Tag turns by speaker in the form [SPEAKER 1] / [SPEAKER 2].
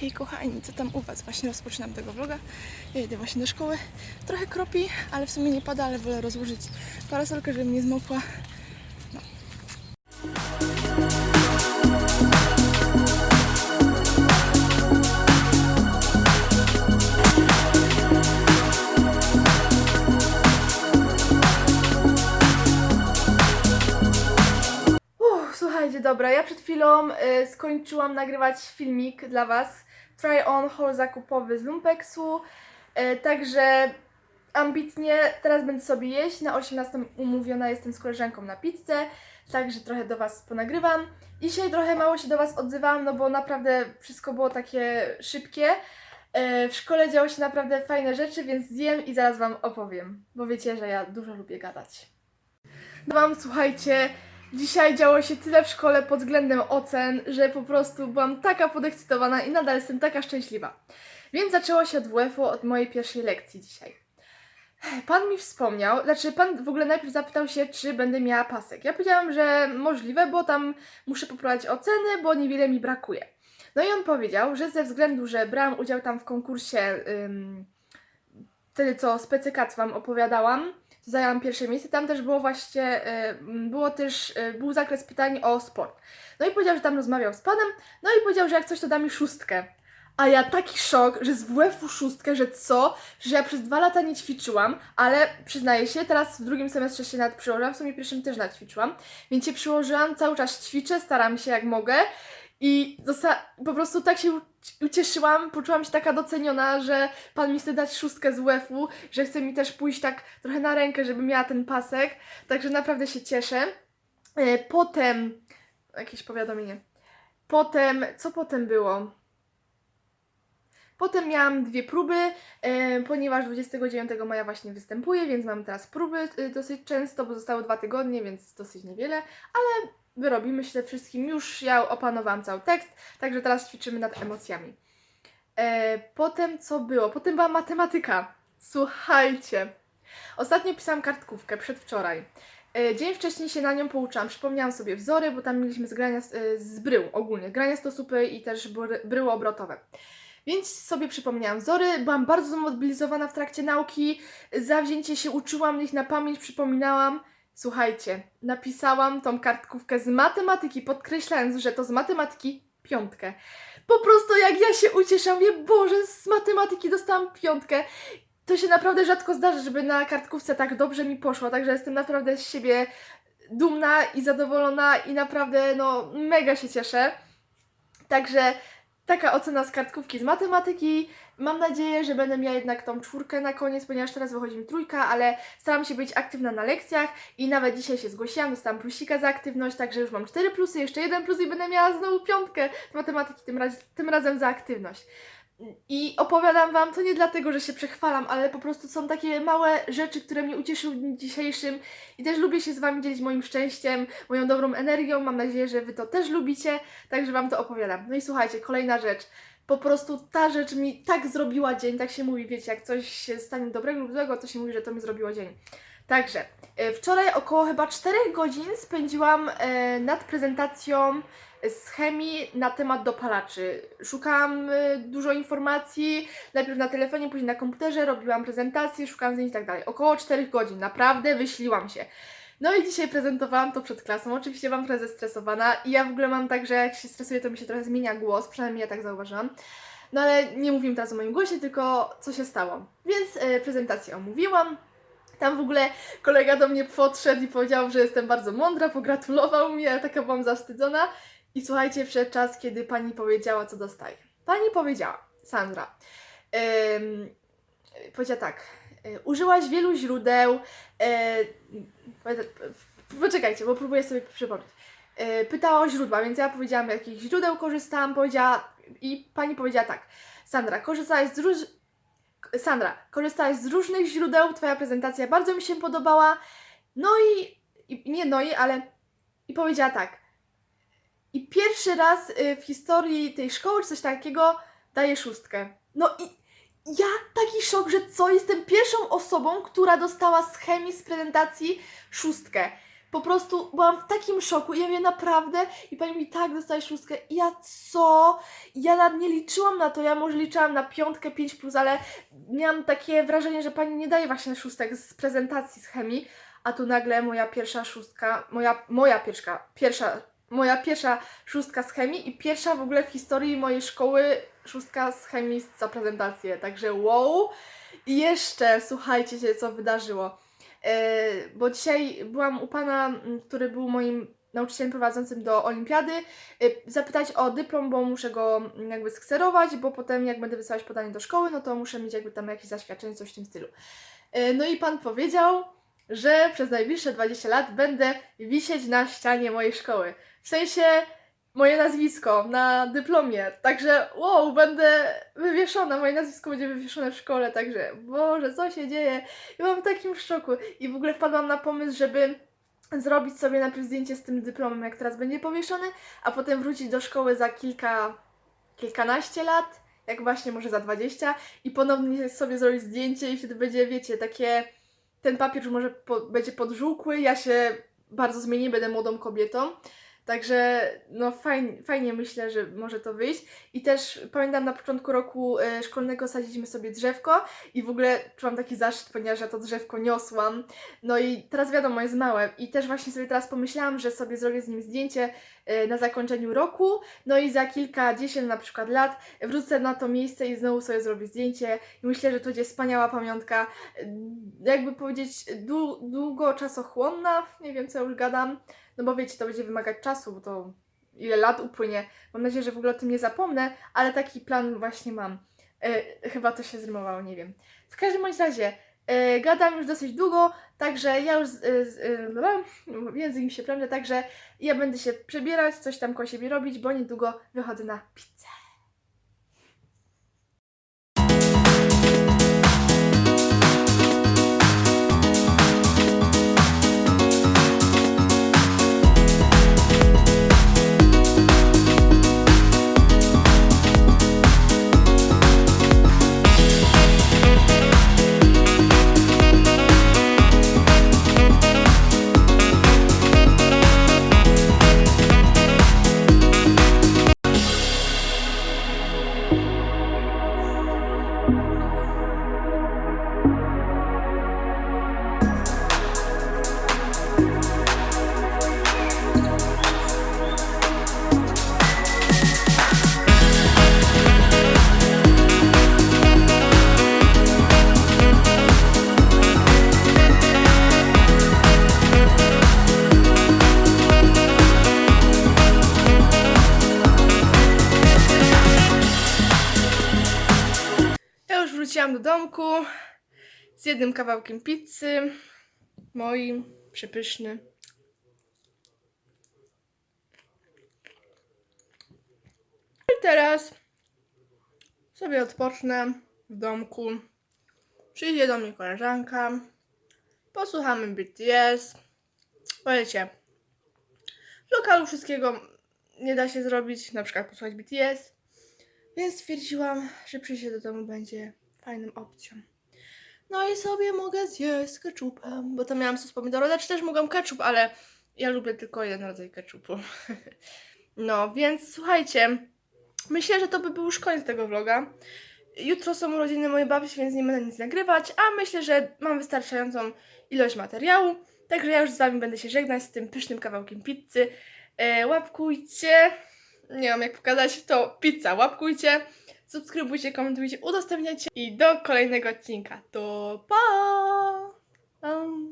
[SPEAKER 1] Hej kochani, co tam u Was? Właśnie rozpoczynam tego vloga. Ja idę właśnie do szkoły. Trochę kropi, ale w sumie nie pada, ale wolę rozłożyć parasolkę, żeby nie zmokła. No. Uff, słuchajcie, dobra, ja przed chwilą y, skończyłam nagrywać filmik dla Was. Try on haul zakupowy z Lumpeksu. Y, także ambitnie teraz będę sobie jeść. Na 18 umówiona jestem z koleżanką na pizzę, także trochę do Was ponagrywam. Dzisiaj trochę mało się do Was odzywałam, no bo naprawdę wszystko było takie szybkie. Y, W szkole działy się naprawdę fajne rzeczy, więc zjem i zaraz Wam opowiem, bo wiecie, że ja dużo lubię gadać. No Wam, słuchajcie, Dzisiaj działo się tyle w szkole pod względem ocen, że po prostu byłam taka podekscytowana i nadal jestem taka szczęśliwa. Więc zaczęło się od WF-u, od mojej pierwszej lekcji dzisiaj. Pan mi wspomniał, znaczy pan w ogóle najpierw zapytał się, czy będę miała pasek. Ja powiedziałam, że możliwe, bo tam muszę poprawić oceny, bo niewiele mi brakuje. No i on powiedział, że ze względu, że brałam udział tam w konkursie, ym, wtedy co z PCK wam opowiadałam, zajęłam pierwsze miejsce. Tam też było właśnie, y, było też, y, był zakres pytań o sport. No i powiedział, że tam rozmawiał z panem, no i powiedział, że jak coś to da mi szóstkę. A ja taki szok, że z WF-u szóstkę, że co? Że ja przez dwa lata nie ćwiczyłam, ale przyznaję się, teraz w drugim semestrze się nad przyłożyłam, w sumie pierwszym też nadćwiczyłam, więc się przyłożyłam, cały czas ćwiczę, staram się jak mogę i po prostu tak się ucieszyłam, poczułam się taka doceniona, że pan mi chce dać szóstkę z WF-u, że chce mi też pójść tak trochę na rękę, żeby miała ten pasek, także naprawdę się cieszę. E, Potem, jakieś powiadomienie, potem, co potem było? Potem miałam dwie próby, e, ponieważ 29 maja właśnie występuję, więc mam teraz próby e, dosyć często, bo zostało dwa tygodnie, więc dosyć niewiele, ale wyrobimy się ze wszystkim. Już ja opanowałam cały tekst, także teraz ćwiczymy nad emocjami. E, potem co było? Potem była matematyka. Słuchajcie. Ostatnio pisałam kartkówkę, przedwczoraj. E, Dzień wcześniej się na nią pouczyłam. Przypomniałam sobie wzory, bo tam mieliśmy zgrania z, e, z brył ogólnie. Grania stosupy i też bry- bryły obrotowe. Więc sobie przypomniałam wzory, byłam bardzo zmobilizowana w trakcie nauki, zawzięcie się uczyłam ich na pamięć, przypominałam. Słuchajcie, napisałam tą kartkówkę z matematyki, podkreślając, że to z matematyki piątkę. Po prostu jak ja się ucieszam, mówię, Boże, z matematyki dostałam piątkę. To się naprawdę rzadko zdarza, żeby na kartkówce tak dobrze mi poszło, także jestem naprawdę z siebie dumna i zadowolona i naprawdę, no, mega się cieszę. Także taka ocena z kartkówki z matematyki. Mam nadzieję, że będę miała jednak tą czwórkę na koniec, ponieważ teraz wychodzi mi trójka, ale staram się być aktywna na lekcjach i nawet dzisiaj się zgłosiłam, dostałam plusika za aktywność, także już mam cztery plusy, jeszcze jeden plus i będę miała znowu piątkę z matematyki, tym, raz, tym razem za aktywność. I opowiadam Wam to nie dlatego, że się przechwalam, ale po prostu są takie małe rzeczy, które mnie ucieszyły w dniu dzisiejszym i też lubię się z Wami dzielić moim szczęściem, moją dobrą energią. Mam nadzieję, że Wy to też lubicie, także Wam to opowiadam. No i słuchajcie, kolejna rzecz. Po prostu ta rzecz mi tak zrobiła dzień, tak się mówi, wiecie, jak coś się stanie dobrego lub złego, to się mówi, że to mi zrobiło dzień. Także, e, wczoraj około chyba 4 godzin spędziłam e, nad prezentacją z chemii na temat dopalaczy. Szukałam y, dużo informacji, najpierw na telefonie, później na komputerze, robiłam prezentacje, szukałam zdjęć i tak dalej. Około 4 godzin, naprawdę wyśliłam się. No i dzisiaj prezentowałam to przed klasą. Oczywiście mam trochę zestresowana i ja w ogóle mam tak, że jak się stresuję, to mi się trochę zmienia głos, przynajmniej ja tak zauważyłam. No ale nie mówimy teraz o moim głosie, tylko co się stało. Więc y, prezentację omówiłam. Tam w ogóle kolega do mnie podszedł i powiedział, że jestem bardzo mądra, pogratulował mi, ja taka byłam zawstydzona. I słuchajcie, wszedł czas, kiedy pani powiedziała, co dostaje. Pani powiedziała, Sandra, ym, powiedziała tak, użyłaś wielu źródeł, powiedz- poczekajcie, bo próbuję sobie przypomnieć. Y, pytała o źródła, więc ja powiedziałam, jakich źródeł korzystałam, powiedziała, i pani powiedziała tak, Sandra, korzystałaś z róż... Sandra, korzystałaś z różnych źródeł, twoja prezentacja bardzo mi się podobała, no i, i nie no i, ale, i powiedziała tak, i pierwszy raz w historii tej szkoły, czy coś takiego, daję szóstkę. No i ja taki szok, że co, jestem pierwszą osobą, która dostała z chemii, z prezentacji szóstkę. Po prostu byłam w takim szoku. Ja wiem naprawdę i pani mi tak dostaje szóstkę. I ja co? Ja nawet nie liczyłam na to. Ja może liczyłam na piątkę 5 plus, ale miałam takie wrażenie, że pani nie daje właśnie szóstek z prezentacji z chemii. A tu nagle moja pierwsza szóstka, moja, moja pierwsza, pierwsza, moja pierwsza szóstka z chemii i pierwsza w ogóle w historii mojej szkoły szóstka z chemii za prezentację. Także wow. I jeszcze słuchajcie się, co wydarzyło. E, bo dzisiaj byłam u pana, który był moim nauczycielem prowadzącym do olimpiady, e, zapytać o dyplom, bo muszę go jakby skserować, bo potem jak będę wysyłać podanie do szkoły, no to muszę mieć jakby tam jakieś zaświadczenie, coś w tym stylu. E, No i pan powiedział, że przez najbliższe 20 lat będę wisieć na ścianie mojej szkoły. W sensie moje nazwisko na dyplomie. Także wow, będę wywieszona, moje nazwisko będzie wywieszone w szkole, także Boże, co się dzieje? Ja byłam w takim szoku i w ogóle wpadłam na pomysł, żeby zrobić sobie najpierw zdjęcie z tym dyplomem, jak teraz będzie powieszony, a potem wrócić do szkoły za kilka, kilkanaście lat, jak właśnie może za 20 i ponownie sobie zrobić zdjęcie i wtedy będzie, wiecie, takie, ten papier już może po, będzie podżółkły, ja się bardzo zmienię, będę młodą kobietą. Także no fajnie, fajnie myślę, że może to wyjść. I też pamiętam na początku roku e, szkolnego sadziliśmy sobie drzewko i w ogóle czułam taki zaszczyt, ponieważ ja to drzewko niosłam. No i teraz wiadomo, jest małe. I też właśnie sobie teraz pomyślałam, że sobie zrobię z nim zdjęcie e, na zakończeniu roku. No i za kilkadziesiąt na przykład lat wrócę na to miejsce i znowu sobie zrobię zdjęcie. I myślę, że to będzie wspaniała pamiątka. E, Jakby powiedzieć, dłu- długoczasochłonna. Nie wiem, co już gadam. No bo wiecie, to będzie wymagać czasu, bo to ile lat upłynie. Mam nadzieję, że w ogóle o tym nie zapomnę, ale taki plan właśnie mam. E, chyba to się zrymowało, nie wiem. W każdym bądź razie, e, gadam już dosyć długo, także ja już, z, e, język mi się plącze, także ja będę się przebierać, coś tam koło siebie robić, bo niedługo wychodzę na pizzę. Wróciłam do domku z jednym kawałkiem pizzy, moim, przepyszny. I teraz sobie odpocznę w domku. Przyjdzie do mnie koleżanka, posłuchamy BTS. Powiecie, w lokalu wszystkiego nie da się zrobić, na przykład posłuchać BTS. Więc stwierdziłam, że przyjście do domu będzie fajną opcją. No i sobie mogę zjeść z ketchupem, bo tam miałam sos pomidorowy, znaczy też mogłam ketchup, ale ja lubię tylko jeden rodzaj ketchupu. no, więc słuchajcie, myślę, że to by był już koniec tego vloga. Jutro są urodziny mojej babci, więc nie będę nic nagrywać, a myślę, że mam wystarczającą ilość materiału. Także ja już z Wami będę się żegnać z tym pysznym kawałkiem pizzy. E, łapkujcie, nie wiem jak pokazać, to pizza. Łapkujcie, Subskrybujcie, komentujcie, udostępniajcie i do kolejnego odcinka. To pa! Um.